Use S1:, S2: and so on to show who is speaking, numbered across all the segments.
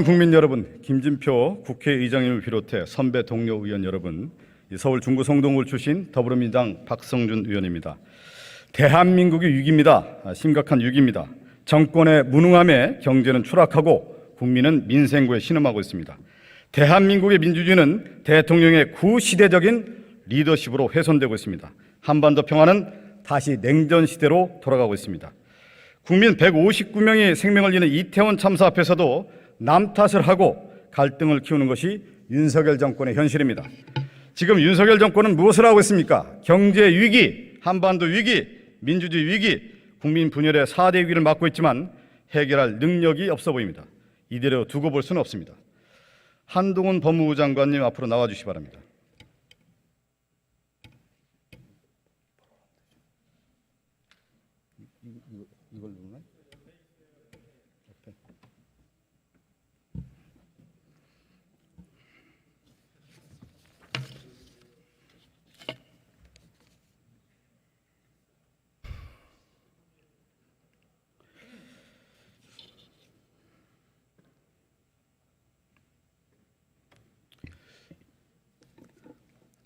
S1: 국민 여러분, 김진표 국회의장님을 비롯해 선배 동료 의원 여러분, 이 서울 중구 성동구 출신 더불어민주당 박성준 의원입니다. 대한민국이 위기입니다. 아, 심각한 위기입니다. 정권의 무능함에 경제는 추락하고 국민은 민생구에 신음하고 있습니다. 대한민국의 민주주의는 대통령의 구시대적인 리더십으로 훼손되고 있습니다. 한반도 평화는 다시 냉전 시대로 돌아가고 있습니다. 국민 159명이 생명을 잃은 이태원 참사 앞에서도 남 탓을 하고 갈등을 키우는 것이 윤석열 정권의 현실입니다. 지금 윤석열 정권은 무엇을 하고 있습니까? 경제 위기, 한반도 위기, 민주주의 위기, 국민 분열의 4대 위기를 맡고 있지만 해결할 능력이 없어 보입니다. 이대로 두고 볼 수는 없습니다. 한동훈 법무부 장관님 앞으로 나와 주시기 바랍니다.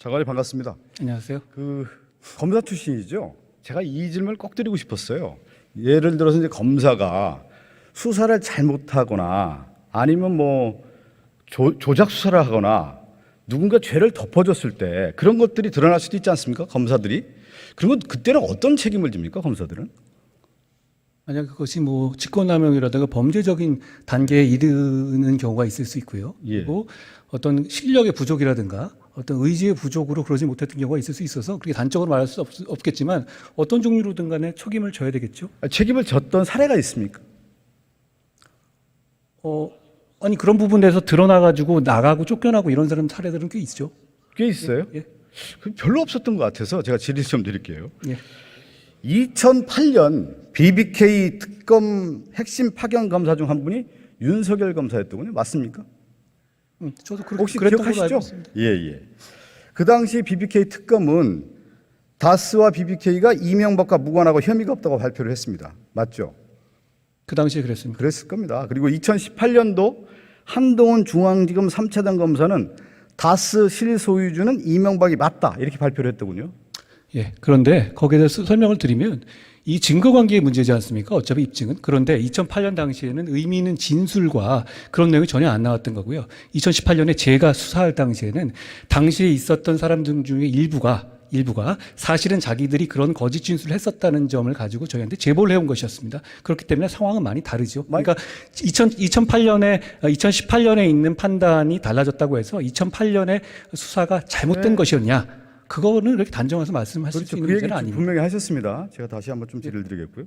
S1: 장관님 반갑습니다.
S2: 안녕하세요.
S1: 그 검사 출신이죠. 제가 이 질문을 꼭 드리고 싶었어요. 예를 들어서 이제 검사가 수사를 잘못하거나 아니면 뭐 조, 조작 수사를 하거나 누군가 죄를 덮어줬을 때 그런 것들이 드러날 수도 있지 않습니까? 검사들이 건 그때는 어떤 책임을 집니까? 검사들은?
S2: 만약 그것이 뭐 직권남용이라든가 범죄적인 단계에 이르는 경우가 있을 수 있고요.
S1: 예.
S2: 그리고 어떤 실력의 부족이라든가 어떤 의지의 부족으로 그러지 못했던 경우가 있을 수 있어서 그렇게 단적으로 말할 수 없, 겠지만 어떤 종류로든 간에 책임을 져야 되겠죠.
S1: 아, 책임을 졌던 사례가 있습니까?
S2: 어, 아니 그런 부분에서 드러나 가지고 나가고 쫓겨나고 이런 사람 사례들은 꽤 있죠.
S1: 꽤 있어요.
S2: 예.
S1: 그 별로 없었던 것 같아서 제가 질의 좀 드릴게요.
S2: 예.
S1: 2008년 BBK 특검 핵심 파견 검사 중 한 분이 윤석열 검사였더군요. 맞습니까?
S2: 음, 저도 그렇게
S1: 혹시 기억하시죠? 예, 예. 그 당시 BBK 특검은 다스와 BBK가 이명박과 무관하고 혐의가 없다고 발표를 했습니다. 맞죠?
S2: 그 당시에 그랬습니다.
S1: 그랬을 겁니다. 그리고 2018년도 한동훈 중앙지검 3차장 검사는 다스 실소유주는 이명박이 맞다 이렇게 발표를 했더군요.
S2: 예. 그런데 거기에 대해서 설명을 드리면 이 증거 관계의 문제지 않습니까? 어차피 입증은. 그런데 2008년 당시에는 의미 있는 진술과 그런 내용이 전혀 안 나왔던 거고요. 2018년에 제가 수사할 당시에는 당시에 있었던 사람들 중에 일부가 일부가 사실은 자기들이 그런 거짓 진술을 했었다는 점을 가지고 저희한테 제보를 해온 것이었습니다. 그렇기 때문에 상황은 많이 다르죠. 그러니까 2000, 2008년에 2018년에 있는 판단이 달라졌다고 해서 2008년에 수사가 잘못된 것이었냐? 그거는 이렇게 단정해서 말씀하실 수
S1: 그렇죠.
S2: 있는
S1: 그 얘기
S2: 문제는 아닙니다.
S1: 분명히 하셨습니다. 제가 다시 한번 좀 질의를 드리겠고요.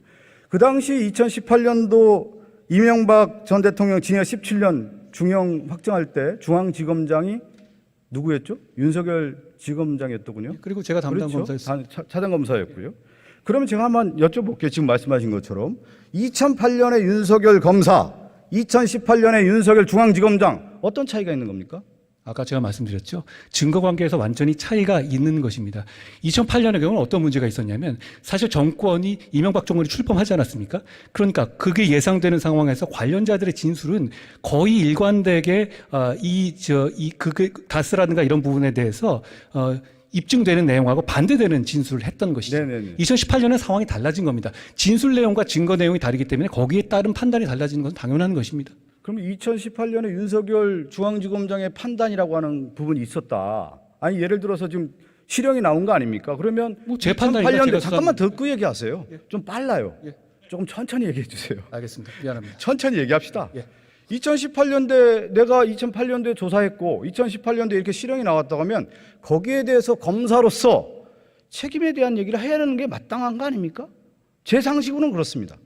S1: 그 당시 2018년도 이명박 전 대통령 징역 17년 중형 확정할 때 중앙지검장이 누구였죠? 윤석열 지검장이었더군요.
S2: 그리고 제가 담당
S1: 그렇죠.
S2: 검사였습니다.
S1: 차- 차장 검사였고요. 그러면 제가 한번 여쭤볼게요. 지금 말씀하신 것처럼 2008년에 윤석열 검사, 2018년에 윤석열 중앙지검장 어떤 차이가 있는 겁니까?
S2: 아까 제가 말씀드렸죠. 증거 관계에서 완전히 차이가 있는 것입니다. 2008년의 경우는 어떤 문제가 있었냐면 사실 정권이 이명박 정권이 출범하지 않았습니까? 그러니까 그게 예상되는 상황에서 관련자들의 진술은 거의 일관되게 어, 이저이 그게 다스라든가 이런 부분에 대해서 어 입증되는 내용하고 반대되는 진술을 했던 것이죠.
S1: 네네네.
S2: 2018년에 상황이 달라진 겁니다. 진술 내용과 증거 내용이 다르기 때문에 거기에 따른 판단이 달라지는 것은 당연한 것입니다.
S1: 그럼 2018년에 윤석열 중앙지검장의 판단이라고 하는 부분이 있었다. 아니 예를 들어서 지금 실형이 나온 거 아닙니까? 그러면 2008년도
S2: 제가
S1: 잠깐만
S2: 수사합니다.
S1: 듣고 얘기하세요. 좀 빨라요.
S2: 예.
S1: 조금 천천히 얘기해 주세요.
S2: 알겠습니다. 미안합니다.
S1: 천천히 얘기합시다.
S2: 예.
S1: 2018년대 내가 2008년도에 조사했고 2018년도에 이렇게 실형이 나왔다고 하면 거기에 대해서 검사로서 책임에 대한 얘기를 해야 하는 게 마땅한 거 아닙니까? 제 상식으로는 그렇습니다.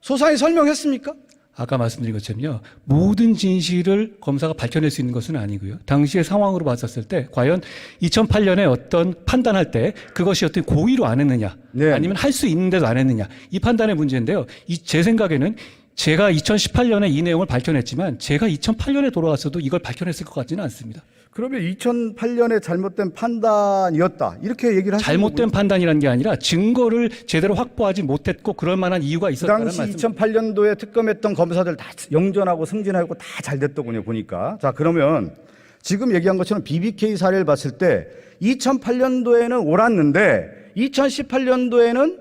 S1: 소상히 설명했습니까?
S2: 아까 말씀드린 것처럼요. 모든 진실을 검사가 밝혀낼 수 있는 것은 아니고요. 당시의 상황으로 봤었을 때 과연 2008년에 어떤 판단할 때 그것이 어떻게 고의로 안 했느냐
S1: 네.
S2: 아니면 할 수 있는데도 안 했느냐 이 판단의 문제인데요. 이 제 생각에는 제가 2018년에 이 내용을 밝혀냈지만 제가 2008년에 돌아왔어도 이걸 밝혀냈을 것 같지는 않습니다.
S1: 그러면 2008년에 잘못된 판단이었다 이렇게 얘기를 하시는
S2: 잘못된 판단이라는 게 아니라 증거를 제대로 확보하지 못했고 그럴 만한 이유가
S1: 그
S2: 있었다는
S1: 당시
S2: 말씀.
S1: 2008년도에 특검했던 검사들 다 영전하고 승진하고 다 잘 됐더군요 보니까 자 그러면 지금 얘기한 것처럼 BBK 사례를 봤을 때 2008년도에는 옳았는데 2018년도에는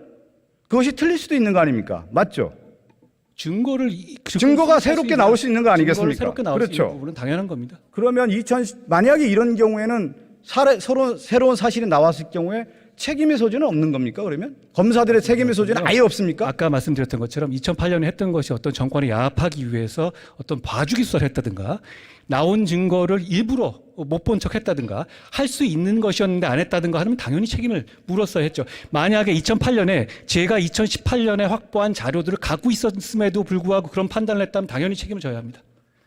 S1: 그것이 틀릴 수도 있는 거 아닙니까 맞죠?
S2: 증거를 이-
S1: 증거가 새롭게 나올 수 있는 거 아니겠습니까?
S2: 새롭게 나올 수
S1: 그렇죠.
S2: 있는 부분은 당연한 겁니다.
S1: 그러면 2000 만약에 이런 경우에는 사례, 새로운, 새로운 사실이 나왔을 경우에 책임의 소지는 없는 겁니까 그러면 검사들의 책임의 소지는 아예 없습니까?
S2: 아까 말씀드렸던 것처럼 2008년에 했던 것이 어떤 정권을 야합하기 위해서 어떤 봐주기 수사를 했다든가 나온 증거를 일부러 못 본 척 했다든가 할 수 있는 것이었는데 안 했다든가 하면 당연히 책임을 물었어야 했죠. 만약에 2008년에 제가 2018년에 확보한 자료들을 갖고 있었음에도 불구하고 그런 판단을 했다면 당연히 책임을 져야 합니다.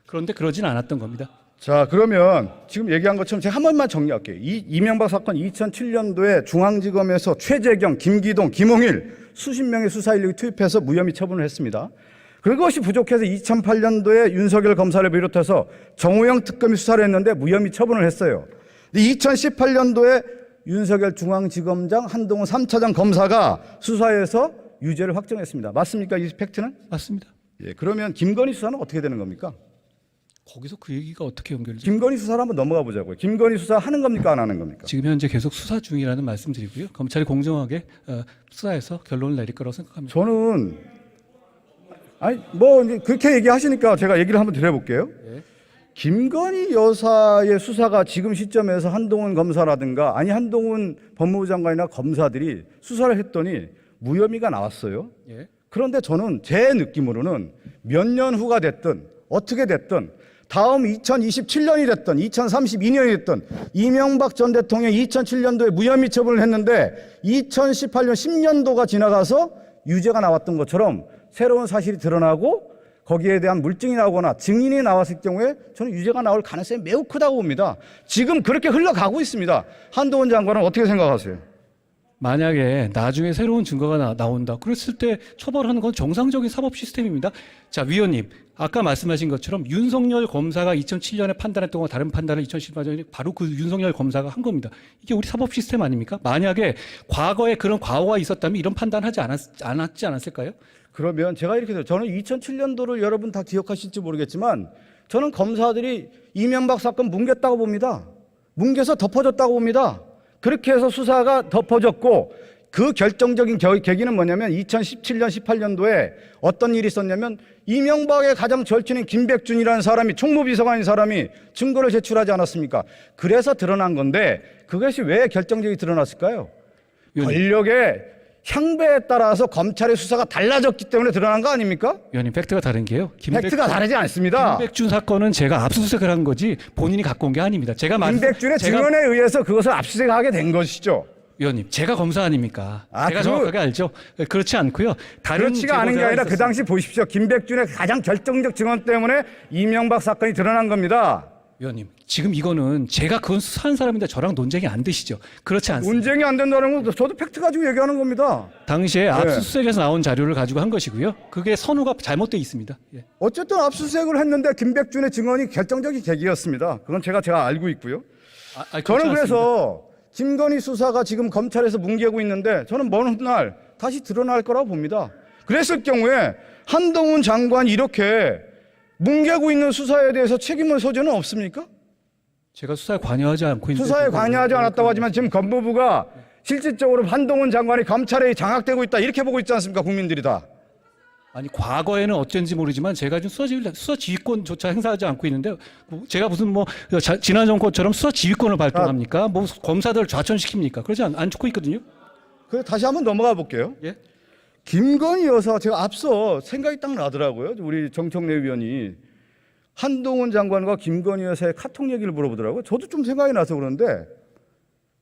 S2: 그런데 그러진 않았던 겁니다.
S1: 자 그러면 지금 얘기한 것처럼 제가 한 번만 정리할게요. 이 이명박 사건 2007년도에 중앙지검에서 최재경, 김기동, 김홍일 수십 명의 수사 인력이 투입해서 무혐의 처분을 했습니다. 그것이 부족해서 2008년도에 윤석열 검사를 비롯해서 정호영 특검이 수사를 했는데 무혐의 처분을 했어요. 2018년도에 윤석열 중앙지검장 한동훈 3차장 검사가 수사해서 유죄를 확정했습니다. 맞습니까? 이 팩트는?
S2: 맞습니다.
S1: 예, 그러면 김건희 수사는 어떻게 되는 겁니까?
S2: 거기서 그 얘기가 어떻게 연결되죠?
S1: 김건희 수사를 한번 넘어가 보자고요. 김건희 수사 하는 겁니까 안 하는 겁니까?
S2: 지금 현재 계속 수사 중이라는 말씀드리고요. 검찰이 공정하게 어, 수사해서 결론을 내릴 거라고 생각합니다.
S1: 저는 아니 뭐 이제 그렇게 얘기하시니까 제가 얘기를 한번 드려볼게요.
S2: 예.
S1: 김건희 여사의 수사가 지금 시점에서 한동훈 검사라든가 아니 한동훈 법무부 장관이나 검사들이 수사를 했더니 무혐의가 나왔어요.
S2: 예.
S1: 그런데 저는 제 느낌으로는 몇 년 후가 됐든 어떻게 됐든 다음 2027년이 됐든 2032년이 됐든 이명박 전 대통령이 2007년도에 무혐의 처분을 했는데 2018년 10년도가 지나가서 유죄가 나왔던 것처럼 새로운 사실이 드러나고 거기에 대한 물증이 나오거나 증인이 나왔을 경우에 저는 유죄가 나올 가능성이 매우 크다고 봅니다. 지금 그렇게 흘러가고 있습니다. 한동훈 장관은 어떻게 생각하세요?
S2: 만약에 나중에 새로운 증거가 나, 나온다. 그랬을 때 처벌하는 건 정상적인 사법 시스템입니다. 자, 위원님. 아까 말씀하신 것처럼 윤석열 검사가 2007년에 판단했던 거 다른 판단을 2018년에 바로 그 윤석열 검사가 한 겁니다. 이게 우리 사법 시스템 아닙니까? 만약에 과거에 그런 과오가 있었다면 이런 판단하지 않았, 않았지 않았을까요?
S1: 그러면 제가 이렇게 돼요. 저는 2007년도를 여러분 다 기억하실지 모르겠지만 저는 검사들이 이명박 사건 뭉갰다고 봅니다. 뭉개서 덮어졌다고 봅니다. 그렇게 해서 수사가 덮어졌고 그 결정적인 겨- 계기는 뭐냐면 2017년 18년도에 어떤 일이 있었냐면 이명박의 가장 절친인 김백준이라는 사람이 총무비서관인 사람이 증거를 제출하지 않았습니까? 그래서 드러난 건데 그것이 왜 결정적이 드러났을까요? 권력의 향배에 따라서 검찰의 수사가 달라졌기 때문에 드러난 거 아닙니까?
S2: 위원님 팩트가 다른 게요.
S1: 팩트가 다르지 않습니다.
S2: 김백준 사건은 제가 압수수색을 한 거지 본인이 갖고 온 게 아닙니다. 제가 말-
S1: 김백준의
S2: 제가
S1: 증언에 의해서 그것을 압수수색하게 된 것이죠.
S2: 위원님, 제가 검사 아닙니까?
S1: 아,
S2: 제가
S1: 그-
S2: 정확하게 알죠. 그렇지 않고요. 다른
S1: 그렇지가 않은 게
S2: 제보자가
S1: 아니라 그
S2: 있었습니다.
S1: 당시 보십시오. 김백준의 가장 결정적 증언 때문에 이명박 사건이 드러난 겁니다.
S2: 위원님, 지금 이거는 제가 그건 수사한 사람인데 저랑 논쟁이 안 되시죠. 그렇지 않습니다.
S1: 논쟁이 안 된다는 건 저도 팩트 가지고 얘기하는 겁니다.
S2: 당시에 압수수색에서 나온 자료를 가지고 한 것이고요. 그게 선우가 잘못돼 있습니다. 예.
S1: 어쨌든 압수수색을 했는데 김백준의 증언이 결정적인 계기였습니다. 그건 제가 제가 알고 있고요.
S2: 아, 아니, 그렇지
S1: 저는
S2: 않습니다.
S1: 그래서 김건희 수사가 지금 검찰에서 뭉개고 있는데 저는 먼 훗날 다시 드러날 거라고 봅니다. 그랬을 경우에 한동훈 장관이 이렇게 뭉개고 있는 수사에 대해서 책임을 소재는 없습니까?
S2: 제가 수사에 관여하지 않고 있는데
S1: 수사에 관여하지 않았다고 하지만 지금 법무부가 실질적으로 한동훈 장관이 검찰에 장악되고 있다 이렇게 보고 있지 않습니까? 국민들이 다.
S2: 아니 과거에는 어쩐지 모르지만 제가 지금 수사 지휘 수사 지휘권조차 행사하지 않고 있는데 뭐 제가 무슨 뭐 자- 지난 정권처럼 수사 지휘권을 발동합니까? 뭐 검사들 좌천시킵니까? 그러지 않, 않고 있거든요.
S1: 그래서 다시 한번 넘어가 볼게요.
S2: 예.
S1: 김건희 여사 제가 앞서 생각이 딱 나더라고요. 우리 정청래 위원이 한동훈 장관과 김건희 여사의 카톡 얘기를 물어보더라고요. 저도 좀 생각이 나서 그런데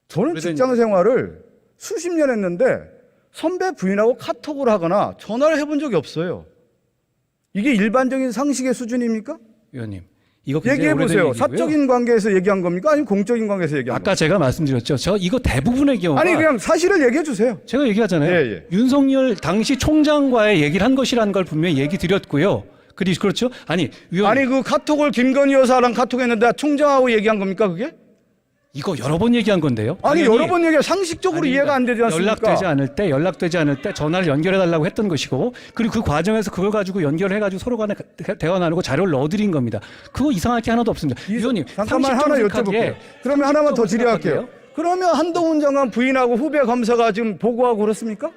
S1: 저는 직장 생활을 수십 년 했는데 선배 부인하고 카톡을 하거나 전화를 해본 적이 없어요. 이게 일반적인 상식의 수준입니까?
S2: 위원님 이거
S1: 얘기해 보세요. 사적인 관계에서 얘기한 겁니까? 아니면 공적인 관계에서 얘기한 겁니까?
S2: 아까 제가 말씀드렸죠. 저 이거 대부분의 경우가
S1: 아니 그냥 사실을 얘기해 주세요.
S2: 제가 얘기하잖아요.
S1: 예, 예.
S2: 윤석열 당시 총장과의 얘기를 한 것이라는 걸 분명히 얘기 드렸고요. 그리 그렇죠? 아니 위원
S1: 아니 그 카톡을 김건희 여사랑 카톡했는데 총장하고 얘기한 겁니까 그게?
S2: 이거 여러 번 얘기한 건데요.
S1: 아니
S2: 당연히
S1: 여러 번 얘기해 상식적으로
S2: 아닙니다.
S1: 이해가 안 되지 않습니까?
S2: 연락되지 않을 때 연락되지 않을 때 전화를 연결해 달라고 했던 것이고 그리고 그 과정에서 그걸 가지고 연결해 가지고 서로 간에 대- 대화 나누고 자료를 넣어드린 겁니다. 그거 이상할 게 하나도 없습니다.
S1: 이-
S2: 위원님
S1: 잠깐만 하나 여쭤볼게요. 그러면 하나만 더 질의할게요. 그러면 한동훈 장관 부인하고 후배 검사가 지금 보고하고 그렇습니까?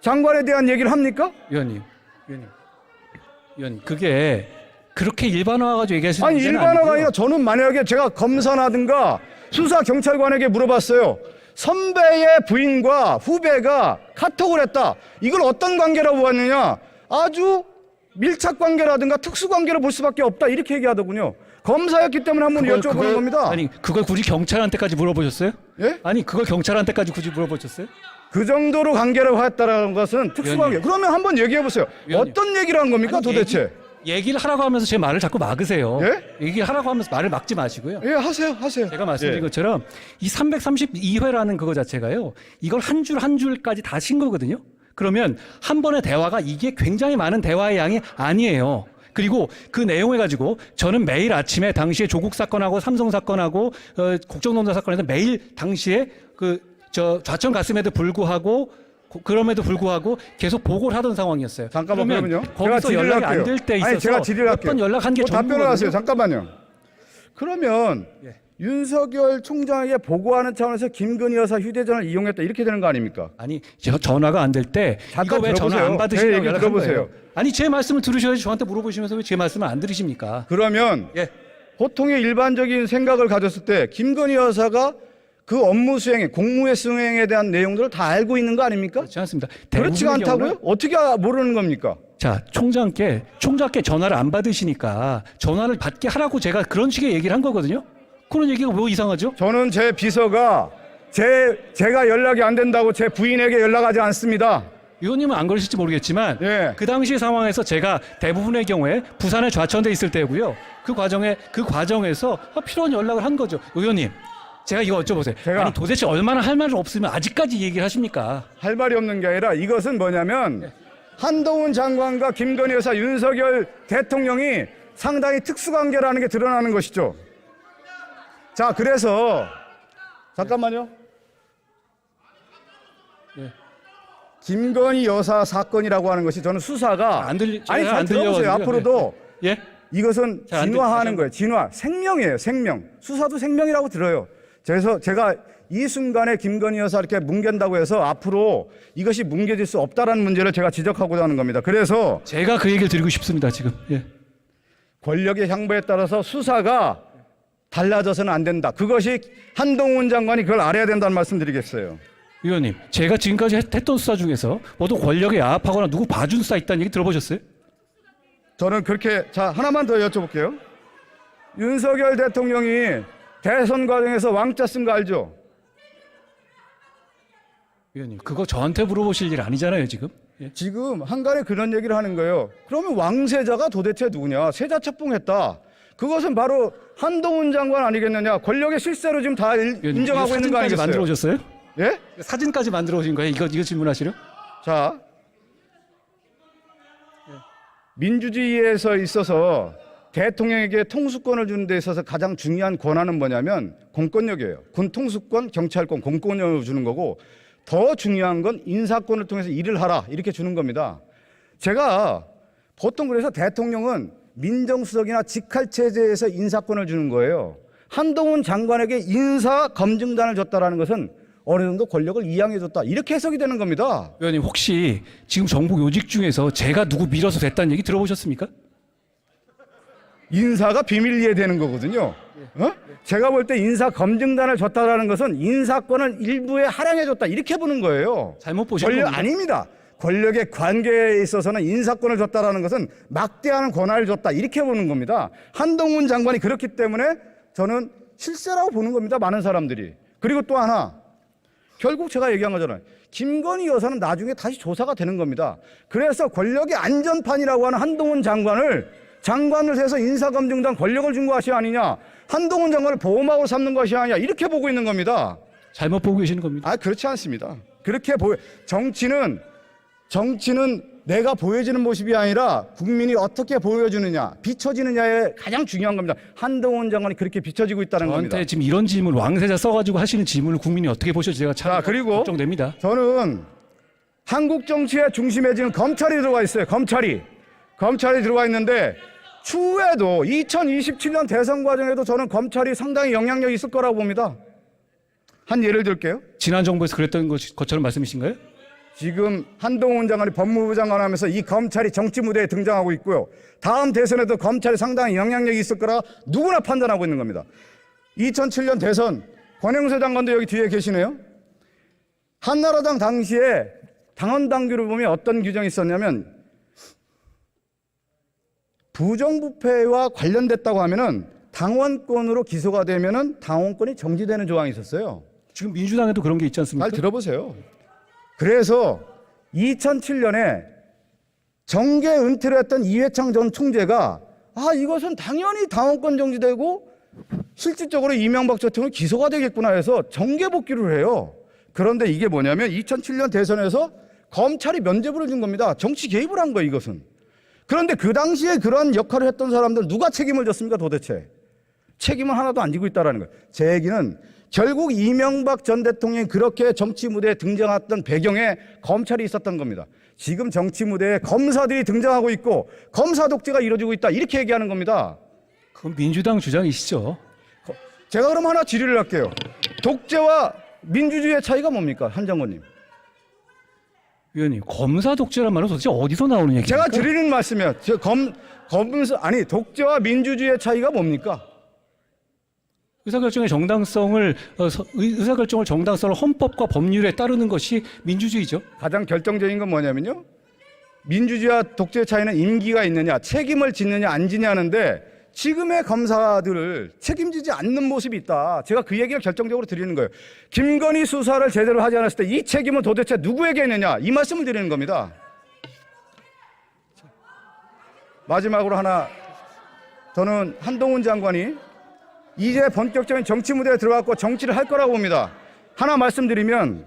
S1: 장관에 대한 얘기를 합니까?
S2: 위원님, 위원님, 위원님 그게 그렇게 일반화가지고 얘기하시는
S1: 아니 일반화가. 아니라 저는 만약에 제가 검사라든가 수사 경찰관에게 물어봤어요. 선배의 부인과 후배가 카톡을 했다. 이걸 어떤 관계라고 보았느냐? 아주 밀착 관계라든가 특수 관계로 볼 수밖에 없다. 이렇게 얘기하더군요. 검사였기 때문에 한번
S2: 그걸-
S1: 여쭤보는
S2: 그걸-
S1: 겁니다.
S2: 아니 그걸 굳이 경찰한테까지 물어보셨어요?
S1: 예?
S2: 아니 그걸 경찰한테까지 굳이 물어보셨어요?
S1: 그 정도로 관계를 했다라는 것은 특수 관계. 그러면 한번 얘기해 보세요. 어떤 얘기를 한 겁니까
S2: 아니,
S1: 도대체?
S2: 얘기, 얘기를 하라고 하면서 제 말을 자꾸 막으세요.
S1: 예?
S2: 얘기를 하라고 하면서 말을 막지 마시고요.
S1: 예, 하세요, 하세요.
S2: 제가 말씀드린
S1: 예.
S2: 것처럼 이 332회라는 그거 자체가요. 이걸 한 줄 한 줄까지 다친 거거든요. 그러면 한 번의 대화가 이게 굉장히 많은 대화의 양이 아니에요. 그리고 그 내용을 가지고 저는 매일 아침에 당시에 조국 사건하고 삼성 사건하고 어, 국정농단 사건에서 매일 당시에 그 저 좌천 갔음에도 불구하고 고- 그럼에도 불구하고 계속 보고를 하던 상황이었어요.
S1: 잠깐만
S2: 그러면
S1: 그러면요.
S2: 거기서
S1: 질의를
S2: 연락이
S1: 할게요.
S2: 안될 때 있어서
S1: 아니 제가 질의를 할게요.
S2: 몇번 연락한 게
S1: 뭐 답변을 하세요.
S2: 전부거든요.
S1: 잠깐만요. 그러면
S2: 예.
S1: 윤석열 총장에게 보고하는 차원에서 김건희 여사 휴대전화를 이용했다 이렇게 되는 거 아닙니까?
S2: 아니 저 전화가 안 될때
S1: 잠깐
S2: 이거 왜 전화
S1: 들어보세요.
S2: 안
S1: 제
S2: 받으시냐고
S1: 얘기
S2: 연락한
S1: 들어보세요.
S2: 아니 제 말씀을 들으셔야지 저한테 물어보시면서 왜 제 말씀을 안 들으십니까?
S1: 그러면
S2: 예.
S1: 보통의 일반적인 생각을 가졌을 때 김건희 여사가 그 업무 수행에 공무의 수행에 대한 내용들을 다 알고 있는 거 아닙니까?
S2: 그렇지 않습니다.
S1: 그렇지가
S2: 대부분의
S1: 않다고요?
S2: 경우는
S1: 어떻게 아- 모르는 겁니까?
S2: 자 총장께 총장께 전화를 안 받으시니까 전화를 받게 하라고 제가 그런 식의 얘기를 한 거거든요. 그런 얘기가 뭐 이상하죠?
S1: 저는 제 비서가 제 제가 연락이 안 된다고 제 부인에게 연락하지 않습니다.
S2: 의원님은 안 그러실지 모르겠지만
S1: 예.
S2: 그 당시 상황에서 제가 대부분의 경우에 부산에 좌천돼 있을 때고요. 그 과정에 그 과정에서 어, 필요한 연락을 한 거죠. 의원님, 제가 이거 여쭤보세요.
S1: 제가-
S2: 아니 도대체 얼마나 할말 없으면 아직까지 얘기를 하십니까?
S1: 할 말이 없는 게 아니라 이것은 뭐냐면 한동훈 장관과 김건희 여사 윤석열 대통령이 상당히 특수관계라는 게 드러나는 것이죠. 자, 그래서 잠깐만요.
S2: 예.
S1: 김건희 여사 사건이라고 하는 것이 저는 수사가
S2: 안 들리-
S1: 아니 잘
S2: 안
S1: 들어보세요.
S2: 들려가지고요.
S1: 앞으로도
S2: 예?
S1: 이것은
S2: 잘안 들-
S1: 진화하는 거예요. 진화. 생명이에요. 생명. 수사도 생명이라고 들어요. 그래서 제가 이 순간에 김건희 여사 이렇게 뭉갠다고 해서 앞으로 이것이 뭉개질 수 없다라는 문제를 제가 지적하고자 하는 겁니다. 그래서
S2: 제가 그 얘기를 드리고 싶습니다 지금. 예.
S1: 권력의 향보에 따라서 수사가 달라져서는 안 된다. 그것이 한동훈 장관이 그걸 알아야 된다는 말씀 드리겠어요.
S2: 의원님, 제가 지금까지 했- 했던 수사 중에서 모두 권력에 야합하거나 누구 봐준 수사 있다는 얘기 들어보셨어요?
S1: 저는 그렇게 자 하나만 더 여쭤볼게요. 윤석열 대통령이 대선 과정에서 왕자 쓴 거 알죠?
S2: 의원님, 그거 저한테 물어보실 일 아니잖아요 지금. 예.
S1: 지금 한간에 그런 얘기를 하는 거예요. 그러면 왕세자가 도대체 누구냐? 세자첩봉했다. 그것은 바로 한동훈 장관 아니겠느냐? 권력의 실세로 지금 다 일-
S2: 의원님,
S1: 인정하고
S2: 이거
S1: 있는 거
S2: 사진까지
S1: 아니겠어요?
S2: 만들어 오셨어요?
S1: 예?
S2: 사진까지 만들어 오신 거예요? 이거 이거 질문하시려?
S1: 자, 민주주의에서 있어서 대통령에게 통수권을 주는 데 있어서 가장 중요한 권한은 뭐냐면 공권력이에요. 군 통수권, 경찰권, 공권력을 주는 거고 더 중요한 건 인사권을 통해서 일을 하라 이렇게 주는 겁니다. 제가 보통 그래서 대통령은 민정수석이나 직할체제에서 인사권을 주는 거예요. 한동훈 장관에게 인사 검증단을 줬다라는 것은 어느 정도 권력을 이양해 줬다 이렇게 해석이 되는 겁니다.
S2: 의원님 혹시 지금 정부 요직 중에서 제가 누구 밀어서 됐다는 얘기 들어보셨습니까?
S1: 인사가 비밀 이해되는 거거든요. 어? 제가 볼 때 인사 검증단을 줬다라는 것은 인사권을 일부에 할양해 줬다 이렇게 보는 거예요.
S2: 잘못 보신
S1: 권력
S2: 겁니다.
S1: 아닙니다. 권력의 관계에 있어서는 인사권을 줬다라는 것은 막대하는 권한을 줬다 이렇게 보는 겁니다. 한동훈 장관이 그렇기 때문에 저는 실세라고 보는 겁니다. 많은 사람들이. 그리고 또 하나 결국 제가 얘기한 거잖아요. 김건희 여사는 나중에 다시 조사가 되는 겁니다. 그래서 권력의 안전판이라고 하는 한동훈 장관을 장관을 해서 인사검증단 권력을 준 것이 아니냐. 한동훈 장관을 보호막으로 삼는 것이 아니냐. 이렇게 보고 있는 겁니다.
S2: 잘못 보고 계시는 겁니다.
S1: 아, 그렇지 않습니다. 그렇게 보 정치는 정치는 내가 보여지는 모습이 아니라 국민이 어떻게 보여주느냐, 비춰지느냐에 가장 중요한 겁니다. 한동훈 장관이 그렇게 비춰지고 있다는 겁니다.
S2: 저한테 지금 이런 질문 왕세자 써가지고 하시는 질문을 국민이 어떻게 보실지 제가 참
S1: 자, 그리고
S2: 걱정됩니다.
S1: 저는 한국 정치의 중심에 지금 검찰이 들어가 있어요. 검찰이. 검찰이 들어가 있는데 추후에도 2027년 대선 과정에도 저는 검찰이 상당히 영향력이 있을 거라고 봅니다. 한 예를 들게요.
S2: 지난 정부에서 그랬던 것- 것처럼 말씀이신가요?
S1: 지금 한동훈 장관이 법무부 장관 하면서 이 검찰이 정치 무대에 등장하고 있고요. 다음 대선에도 검찰이 상당히 영향력이 있을 거라 누구나 판단하고 있는 겁니다. 2007년 대선 권영세 장관도 여기 뒤에 계시네요. 한나라당 당시에 당원 당규를 보면 어떤 규정이 있었냐면 부정부패와 관련됐다고 하면은 당원권으로 기소가 되면은 당원권이 정지되는 조항이 있었어요.
S2: 지금 민주당에도 그런 게 있지 않습니까?
S1: 잘 들어보세요. 그래서 2007년에 정계 은퇴를 했던 이회창 전 총재가 아 이것은 당연히 당원권 정지되고 실질적으로 이명박 대통령 기소가 되겠구나 해서 정계 복귀를 해요. 그런데 이게 뭐냐면 2007년 대선에서 검찰이 면죄부를 준 겁니다. 정치 개입을 한 거예요, 이것은. 그런데 그 당시에 그런 역할을 했던 사람들 누가 책임을 졌습니까, 도대체? 책임을 하나도 안 지고 있다라는 거예요. 제 얘기는 결국 이명박 전 대통령이 그렇게 정치 무대에 등장했던 배경에 검찰이 있었던 겁니다. 지금 정치 무대에 검사들이 등장하고 있고 검사 독재가 이루어지고 있다 이렇게 얘기하는 겁니다.
S2: 그건 민주당 주장이시죠.
S1: 제가 그럼 하나 질의를 할게요. 독재와 민주주의의 차이가 뭡니까, 한정원님?
S2: 위원님 검사 독재란 말은 도대체 어디서 나오는 얘기입니까?
S1: 제가 드리는 말씀이에요. 저 검, 검사, 아니, 독재와 민주주의의 차이가 뭡니까?
S2: 의사결정의 정당성을 어, 서- 의- 의사결정을 정당성을 헌법과 법률에 따르는 것이 민주주의죠.
S1: 가장 결정적인 건 뭐냐면요. 민주주의와 독재의 차이는 임기가 있느냐, 책임을 짓느냐, 안 지냐는데 지금의 검사들을 책임지지 않는 모습이 있다. 제가 그 얘기를 결정적으로 드리는 거예요. 김건희 수사를 제대로 하지 않았을 때 이 책임은 도대체 누구에게 있느냐, 이 말씀을 드리는 겁니다. 마지막으로 하나, 저는 한동훈 장관이 이제 본격적인 정치 무대에 들어갔고 정치를 할 거라고 봅니다. 하나 말씀드리면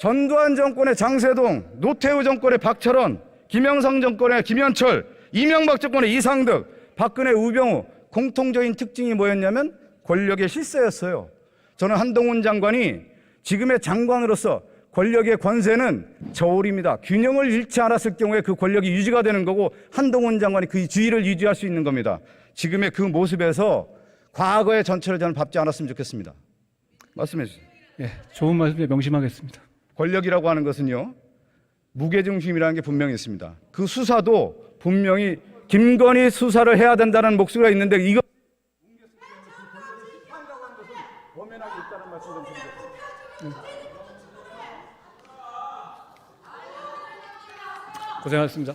S1: 전두환 정권의 장세동, 노태우 정권의 박철원, 김영삼 정권의 김현철, 이명박 정권의 이상득, 박근혜 우병우 공통적인 특징이 뭐였냐면 권력의 실세였어요. 저는 한동훈 장관이 지금의 장관으로서 권력의 권세는 저울입니다. 균형을 잃지 않았을 경우에 그 권력이 유지가 되는 거고 한동훈 장관이 그 지위를 유지할 수 있는 겁니다. 지금의 그 모습에서 과거의 전철을 저는 밟지 않았으면 좋겠습니다. 말씀해 주세요.
S2: 예, 좋은 말씀에 명심하겠습니다.
S1: 권력이라고 하는 것은요 무게 중심이라는 게 분명히 있습니다. 그 수사도 분명히 김건희 수사를 해야 된다는 목소리가 있는데 이거
S2: 고생하셨습니다.